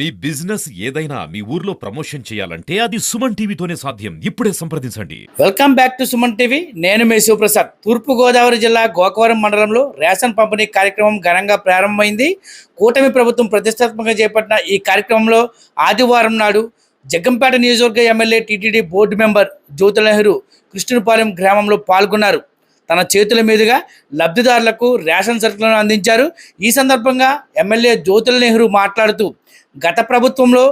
మీ business ఏదైనా మీ ఊర్లో promotion చేయాలంటే అది సుమన్ టీవీతోనే సాధ్యం. ఇప్పుడే సంప్రదించండి. Welcome back to Suman TV. నేను మీ శివప్రసాద్. తూర్పుగోదావరి జిల్లా గోకవరం మండలంలో రేషన్ పంపిణీ కార్యక్రమం ఘనంగా ప్రారంభమైంది. కూటమి ప్రభుత్వం ప్రతిష్టాత్మకంగా చేపట్టిన ఈ కార్యక్రమంలో ఆదివారం నాడు జగ్గంపేట నియోజకవర్గ MLA TTD board member Jyothi Nehru Krishnupalem గ్రామంలో పాల్గొన్నారు. తన చేతుల మీదుగా లబ్ధిదారులకు రేషన్ సరుకులను అందించారు. ఈ సందర్భంగా ఎమ్మెల్యే జ్యోతుల నెహ్రూ మాట్లాడుతూ గత ప్రభుత్వంలో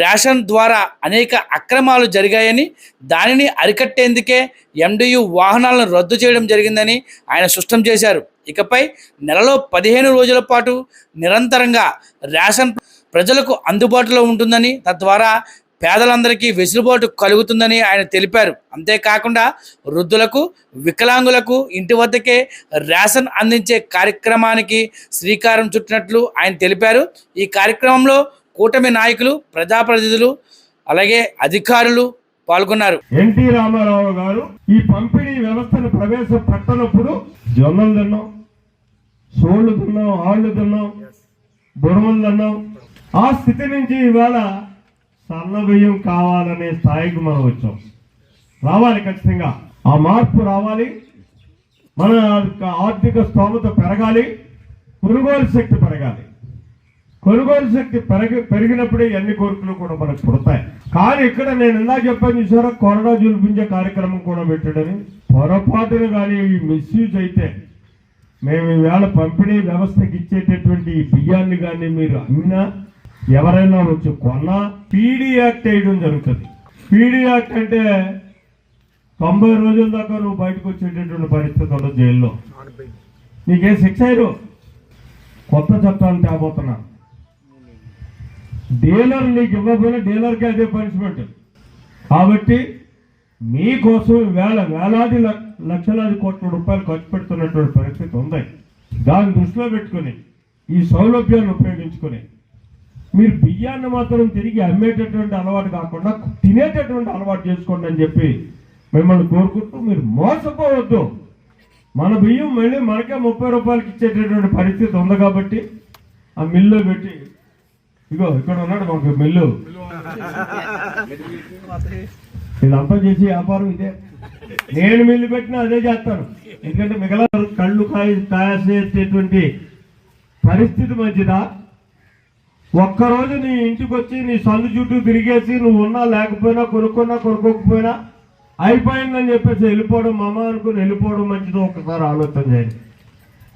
రేషన్ ద్వారా అనేక అక్రమాలు జరిగాయని దానిని అరికట్టేందుకే ఎండియు వాహనాలను రద్దు చేయడం జరిగిందని ఆయన స్పష్టం చేశారు. ఇకపై నెలలో పదిహేను రోజుల పాటు నిరంతరంగా రేషన్ ప్రజలకు అందుబాటులో ఉంటుందని తద్వారా పేదలందరికీ వెసులుబాటు కలుగుతుందని ఆయన తెలిపారు. అంతేకాకుండా వృద్ధులకు వికలాంగులకు ఇంటి వద్దకే రేషన్ అందించే కార్యక్రమానికి శ్రీకారం చుట్టినట్లు ఆయన తెలిపారు. ఈ కార్యక్రమంలో కూటమి నాయకులు ప్రజాప్రతినిధులు అలాగే అధికారులు పాల్గొన్నారు. ఎన్టీ రామారావు గారు ఈ పంపిణీ వ్యవస్థను ప్రవేశపెట్టనప్పుడు జొన్నలు తిన్నాం సోళ్ళు తిన్నాం ఆళ్ళు తిన్నాం బుడమలు తిన్నాం. ఆ స్థితి నుంచి ఇవాళ సన్నబియ్యం కావాలనే స్థాయికి మనం వచ్చాం. రావాలి ఖచ్చితంగా. ఆ మార్పు రావాలి. మన ఆర్థిక స్తోమత పెరగాలి. కొనుగోలు శక్తి పెరగాలి. కొనుగోలు శక్తి పెరగి పెరిగినప్పుడే అన్ని కోరికలు కూడా మనకు పుడతాయి. కానీ ఇక్కడ నేను ఇందాక చెప్పాను చూసారా? కొరడా చూపించే కార్యక్రమం కూడా పెట్టాడని. పొరపాటున కానీ మిస్యూజ్ అయితే మేము ఈవేళ పంపిణీ వ్యవస్థకి ఇచ్చేటటువంటి ఈ బియ్యాన్ని కానీ మీరు అమ్మినా ఎవరైనా వచ్చి కొన్నా పీడీ యాక్ట్ వేయడం జరుగుతుంది. పీడీ యాక్ట్ అంటే తొంభై రోజుల దాకా నువ్వు బయటకు వచ్చేటటువంటి పరిస్థితి ఉండదు జైల్లో. నీకేం శిక్ష అయ్యారు కొత్త చట్టాన్ని తేబోతున్నా డీలర్ నీకు ఇవ్వకపోయినా డీలర్కి అదే పనిష్మెంట్ కాబట్టి మీకోసం వేల వేలాది ల- లక్షలాది కోట్ల రూపాయలు ఖర్చు పెడుతున్నటువంటి పరిస్థితి ఉంది. దాన్ని దృష్టిలో పెట్టుకుని ఈ సౌలభ్యాన్ని ఉపయోగించుకొని మీరు బియ్యాన్ని మాత్రం తిరిగి అమ్మేటటువంటి అలవాటు కాకుండా తినేటటువంటి అలవాటు చేసుకోండి అని చెప్పి మిమ్మల్ని కోరుకుంటూ మీరు మోసపోవద్దు. మన బియ్యం మళ్ళీ మనకే ముప్పై రూపాయలకి ఇచ్చేటటువంటి పరిస్థితి ఉంది కాబట్టి ఆ మిల్లు పెట్టి ఇగో ఇక్కడ ఉన్నాడు మాకు మిల్లు. ఇదంతా చేసి వ్యాపారం ఇదే. నేను మిల్లు పెట్టినా అదే చేస్తాను. ఎందుకంటే మిగతా కళ్ళు కాయ కాసేటటువంటి పరిస్థితి మంచిదా? ఒక్కరోజు నీ ఇంటికి వచ్చి నీ సందు చుట్టూ తిరిగేసి నువ్వు ఉన్నా లేకపోయినా కొనుక్కున్నా కొనుక్కోకపోయినా అయిపోయిందని చెప్పేసి వెళ్ళిపోవడం మమ అనుకుని వెళ్ళిపోవడం మంచిదో ఒకసారి ఆలోచన చేయండి.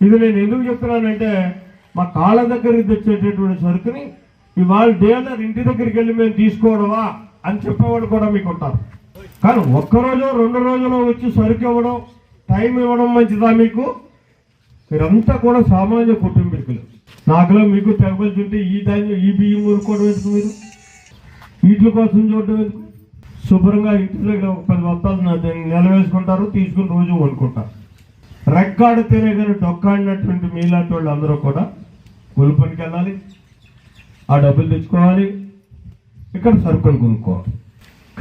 ఇది నేను ఎందుకు చెప్తున్నానంటే మా కాళ్ళ దగ్గరికి తెచ్చేటటువంటి సరుకుని ఇవాళ డీలర్ ఇంటి దగ్గరికి వెళ్ళి మేము తీసుకోవడమా అని చెప్పేవాడు కూడా మీకు ఉంటారు. కానీ ఒక్కరోజు రెండు రోజులు వచ్చి సరుకు ఇవ్వడం టైం ఇవ్వడం మంచిదా మీకు? మీరంతా కూడా సామాన్య కుటుంబం. నాకులో మీకు తెగవలసింటే ఈ ధాన్యం ఈ బియ్యం ఊరుకోవడం ఎందుకు మీరు? వీటి కోసం చూడడం ఎందుకు? శుభ్రంగా ఇంటి దగ్గర ఒక పది బత్తాలు నిలవేసుకుంటారు తీసుకుని రోజు వండుకుంటారు. రెక్కాడితేనే కానీ డొక్కాడినటువంటి మీలాంటి వాళ్ళు అందరూ కూడా కూలి పనికి వెళ్ళాలి ఆ డబ్బులు తెచ్చుకోవాలి ఇక్కడ సరుకులు కొనుక్కోవాలి.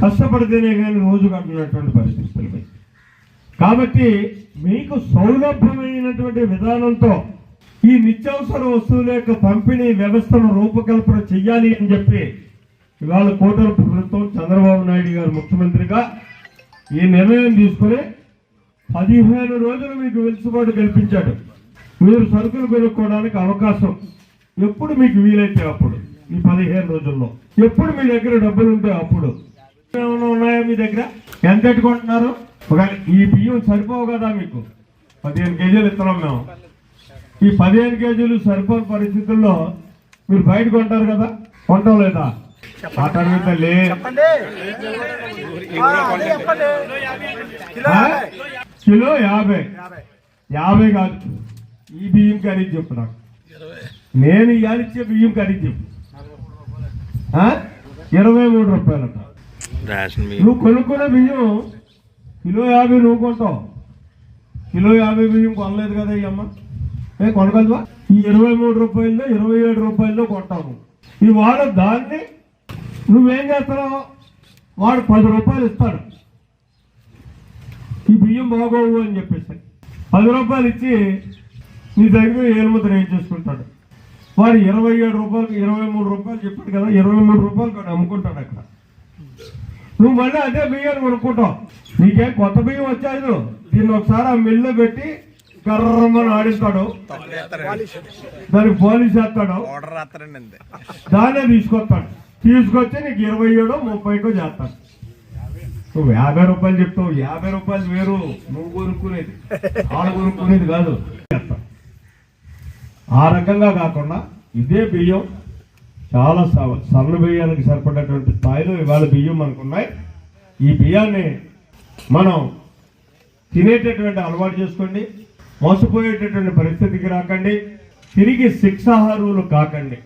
కష్టపడితేనే కానీ రోజు కట్టినటువంటి పరిస్థితులు. కాబట్టి మీకు సౌలభ్యమైనటువంటి విధానంతో ఈ నిత్యావసర వస్తువుల యొక్క పంపిణీ వ్యవస్థను రూపకల్పన చెయ్యాలి అని చెప్పి ఇవాళ కోటల ప్రభుత్వం చంద్రబాబు నాయుడు గారు ముఖ్యమంత్రిగా ఈ నిర్ణయం తీసుకుని పదిహేను రోజులు మీకు వెలుసుబాటు కల్పించాడు. మీరు సరుకులు కొనుక్కోవడానికి అవకాశం ఎప్పుడు మీకు వీలైతే అప్పుడు ఈ పదిహేను రోజుల్లో. ఎప్పుడు మీ దగ్గర డబ్బులు ఉంటే అప్పుడు. ఏమైనా ఉన్నాయా మీ దగ్గర? ఎంత పెట్టుకుంటున్నారు? ఒక ఈ బియ్యం సరిపోవు కదా మీకు. పదిహేను కేజీలు ఇస్తున్నాం మేము. ఈ పదిహేను కేజీలు సరిపోని పరిస్థితుల్లో మీరు బయట కొంటారు కదా? కొంటాం లేదా? మాట్లాడమే? కిలో యాభై. యాభై కాదు. ఈ బియ్యం ఖరీదు చెప్పు నాకు. నేను ఇచ్చే బియ్యం ఖరీదు చెప్పు? ఇరవై మూడు రూపాయలట. నువ్వు కొనుక్కున్న బియ్యం కిలో యాభై నువ్వు కొంటావు. కిలో యాభై బియ్యం కొనలేదు కదా ఈ అమ్మ? ఏ కొనగలవా? ఈ ఇరవై మూడు రూపాయల్లో ఇరవై ఏడు రూపాయల్లో కొంటావు ఇవాళ దాన్ని నువ్వేం చేస్తున్నావు? వాడు పది రూపాయలు ఇస్తాడు. ఈ బియ్యం బాగోవు అని చెప్పేసి. పది రూపాయలు ఇచ్చి నీ దగ్గర ఏలుముద్ర ఏం చేసుకుంటాడు? వాడు ఇరవై ఏడు రూపాయలు ఇరవై మూడు రూపాయలు చెప్పాడు కదా ఇరవై మూడు రూపాయలు కూడా అమ్ముకుంటాడు అక్కడ. నువ్వు మళ్ళీ అదే బియ్యాన్ని కొనుక్కుంటావు. నీకేం కొత్త బియ్యం వచ్చాయో దీన్ని ఒకసారి ఆ మిల్లు పెట్టి కర్రమని ఆడిస్తాడు దానికి పోలీస్ చేస్తాడు. దాన్నే తీసుకొస్తాడు. తీసుకొచ్చి నీకు ఇరవై ఏడో ముప్పైకో చేస్తాడు. నువ్వు యాభై రూపాయలు చెప్తావు. యాభై రూపాయలు వేరు. నువ్వు కొనుక్కునేది ఆడ కొనుక్కునేది కాదు. చేస్తాం. ఆ రకంగా కాకుండా ఇదే బియ్యం. చాలా స- సన్న బియ్యానికి సరిపడేటువంటి స్థాయిలో ఇవాళ బియ్యం మనకున్నాయి. ఈ బియ్యాన్ని మనం తినేటటువంటి అలవాటు చేసుకోండి. మోసపోయేటటువంటి పరిస్థితికి రాకండి. తిరిగి శిక్షాహారులు కాకండి.